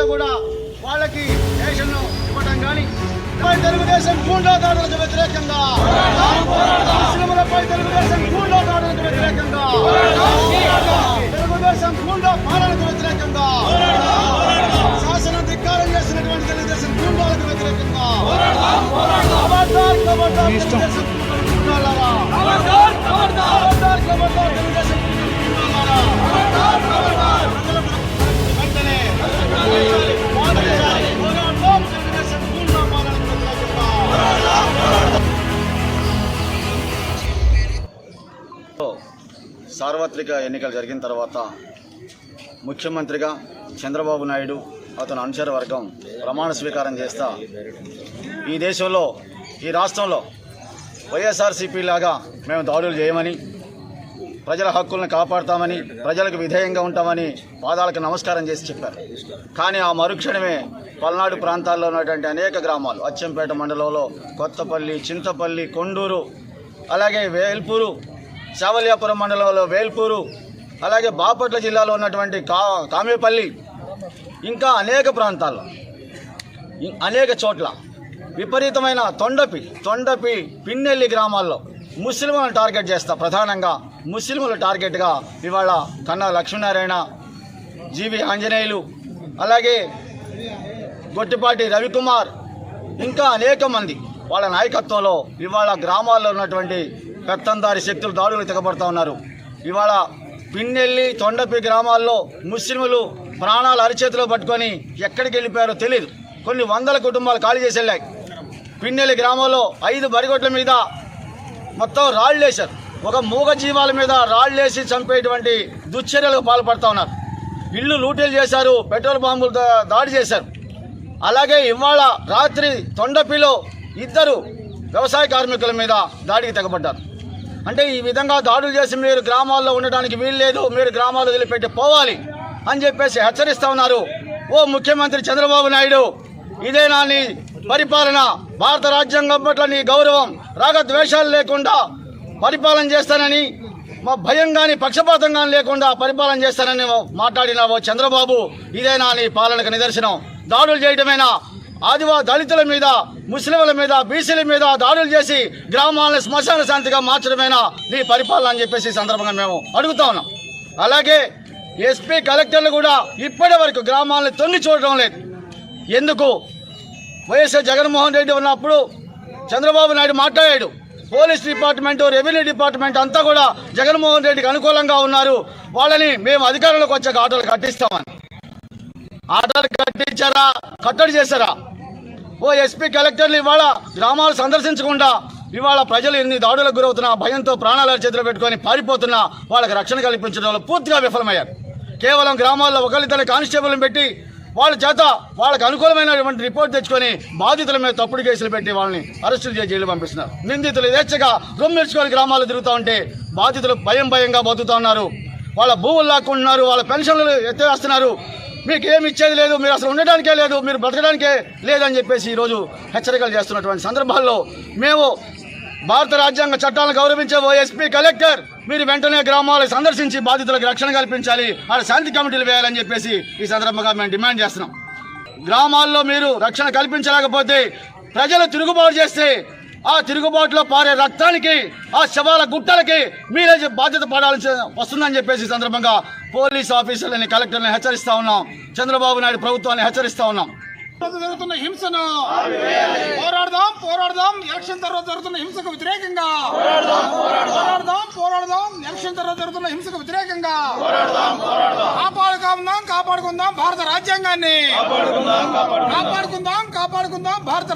చింతపల్లిలో కూడా వాళ్ళకి రేషన్ ఇవ్వడం కానీ తెలుగుదేశం గూండాదాడులకు వ్యతిరేకంగా. ముస్లింలపై తెలుగుదేశం గూండాదాడులకు వ్యతిరేకంగా. తెలుగుదేశం గూండా పాలనకు వ్యతిరేకంగా. శాసన ధిక్కారం చేసినటువంటి తెలుగుదేశం గూండాలకు వ్యతిరేకంగా. గూండాలారా. తెలుగుదేశం సార్వత్రిక ఎన్నికలు జరిగిన తర్వాత ముఖ్యమంత్రిగా చంద్రబాబు నాయుడు అతను అనుచర వర్గం ప్రమాణ స్వీకారం చేస్తా ఈ దేశంలో ఈ రాష్ట్రంలో వైఎస్ఆర్సీపీ లాగా మేము దాడులు చేయమని ప్రజల హక్కులను కాపాడుతామని ప్రజలకు విధేయంగా ఉంటామని పాదాలకు నమస్కారం చేసి చెప్పారు. కానీ ఆ మరుక్షణమే పల్నాడు ప్రాంతాల్లో ఉన్నటువంటి అనేక గ్రామాలు అచ్చంపేట మండలంలో కొత్తపల్లి చింతపల్లి కొండూరు అలాగే వేల్పూరు చావలియాపురం మండలంలో వేల్పూరు అలాగే బాపట్ల జిల్లాలో ఉన్నటువంటి కా కామేపల్లి ఇంకా అనేక ప్రాంతాల్లో అనేక చోట్ల విపరీతమైన తొండపి తొండపి పిన్నెల్లి గ్రామాల్లో ముస్లింలను టార్గెట్ చేస్తా ప్రధానంగా ముస్లింలు టార్గెట్గా ఇవాళ కన్నా లక్ష్మీనారాయణ జీవి ఆంజనేయులు అలాగే గొట్టిపాటి రవికుమార్ ఇంకా అనేక మంది వాళ్ళ నాయకత్వంలో ఇవాళ గ్రామాల్లో ఉన్నటువంటి పెత్తందారి శక్తులు దాడులు తెగబడుతూ ఉన్నారు. ఇవాళ పిన్నెల్లి తొండపి గ్రామాల్లో ముస్లింలు ప్రాణాలు అరిచేతిలో పట్టుకొని ఎక్కడికి వెళ్ళిపోయారో తెలియదు కొన్ని వందల కుటుంబాలు ఖాళీ చేసి వెళ్ళాయి. పిన్నెల్లి గ్రామంలో ఐదు బరిగొట్ల మీద మొత్తం రాళ్ళు వేశారు. ఒక మూగ జీవాల మీద రాళ్ళు వేసి చంపేటువంటి దుశ్చర్యలకు పాల్పడుతూ ఉన్నారు. ఇల్లు లూటీలు చేశారు పెట్రోల్ బాంబులు దాడి చేశారు. అలాగే ఇవాళ రాత్రి తొండపిలో ఇద్దరు వ్యవసాయ కార్మికుల మీద దాడికి తెగబడ్డారు. అంటే ఈ విధంగా దాడులు చేసి మీరు గ్రామాల్లో ఉండడానికి వీల్లేదు మీరు గ్రామాలు వదిలిపెట్టి పోవాలి అని చెప్పేసి హెచ్చరిస్తూ ఉన్నారు. ఓ ముఖ్యమంత్రి చంద్రబాబు నాయుడు ఇదేనా నీ పరిపాలన. భారత రాజ్యాంగం పట్ల నీ గౌరవం రాగద్వేషాలు లేకుండా పరిపాలన చేస్తానని మా భయం కానీ పక్షపాతం కానీ లేకుండా పరిపాలన చేస్తానని మాట్లాడిన ఓ చంద్రబాబు ఇదేనా నీ పాలనకు నిదర్శనం. దాడులు చేయడమేనా ఆదివా దళితుల మీద ముస్లింల మీద బీసీల మీద దాడులు చేసి గ్రామాలను శ్మశాన శాంతిగా మార్చడమేనా నీ పరిపాలన అని చెప్పేసి సందర్భంగా మేము అడుగుతా ఉన్నాం. అలాగే ఎస్పీ కలెక్టర్లు కూడా ఇప్పటి వరకు గ్రామాలను తొంగి చూడడం లేదు. ఎందుకు? వైఎస్ఆర్ జగన్మోహన్ రెడ్డి ఉన్నప్పుడు చంద్రబాబు నాయుడు మాట్లాడాడు. పోలీస్ డిపార్ట్మెంట్ రెవెన్యూ డిపార్ట్మెంట్ అంతా కూడా జగన్మోహన్ రెడ్డికి అనుకూలంగా ఉన్నారు. వాళ్ళని మేము అధికారంలోకి వచ్చాక ఆటోలు కట్టిస్తామని. ఆటోలు కట్టించారా కట్టడి చేశారా? ఓ ఎస్పీ కలెక్టర్లు ఇవాళ గ్రామాలు సందర్శించకుండా ఇవాళ ప్రజలు ఎన్ని దాడులకు గురవుతున్నా భయంతో ప్రాణాల చేతిలో పెట్టుకొని పారిపోతున్నా వాళ్ళకి రక్షణ కల్పించడంలో పూర్తిగా విఫలమయ్యారు. కేవలం గ్రామాల్లో ఒకరిద్దరు కానిస్టేబుల్ని పెట్టి వాళ్ళ చేత వాళ్ళకి అనుకూలమైనటువంటి రిపోర్ట్ తెచ్చుకొని బాధితుల మీద తప్పుడు కేసులు పెట్టి వాళ్ళని అరెస్టులు చేసి జైలు పంపిస్తున్నారు. నిందితులు యథేచ్ఛగా రొమ్మిర్చుకొని గ్రామాలు తిరుగుతూ ఉంటే బాధితులు భయం భయంగా బతుకుతూ ఉన్నారు. వాళ్ళ భూములు లాక్కుంటున్నారు వాళ్ళ పెన్షన్లు ఎత్తేస్తున్నారు. మీకు ఏమి ఇచ్చేది లేదు మీరు అసలు ఉండడానికే లేదు మీరు బ్రతకడానికే లేదని చెప్పేసి ఈరోజు హెచ్చరికలు చేస్తున్నటువంటి సందర్భాల్లో మేము భారత రాజ్యాంగ చట్టాలను గౌరవించే ఓ ఎస్పీ కలెక్టర్ మీరు వెంటనే గ్రామాలను సందర్శించి బాధితులకు రక్షణ కల్పించాలి ఆడ శాంతి కమిటీలు వేయాలని చెప్పేసి ఈ సందర్భంగా మేము డిమాండ్ చేస్తున్నాం. గ్రామాల్లో మీరు రక్షణ కల్పించలేకపోతే ప్రజలు తిరుగుబాటు చేస్తే ఆ తిరుగుబాటులో పారే రక్తానికి ఆ శవాల గుట్టలకి మీరే బాధ్యత పడాల్సి వస్తుందని చెప్పేసి సందర్భంగా పోలీస్ ఆఫీసర్లని కలెక్టర్ని హెచ్చరిస్తా ఉన్నాం. చంద్రబాబు నాయుడు ప్రభుత్వాన్ని హెచ్చరిస్తా ఉన్నాం. జరుగుతున్న హింసను పోరాడదాం పోరాడదాం. ఎలక్షన్ తర్వాత జరుగుతున్న హింసకు వ్యతిరేకంగా పోరాడదాం పోరాడదాం. ఎలక్షన్ తర్వాత జరుగుతున్న హింసకు వ్యతిరేకంగా కాపాడుకుందాం కాపాడుకుందాం. భారత రాజ్యాంగాన్ని కాపాడుకుందాం కాపాడుకుందాం భారత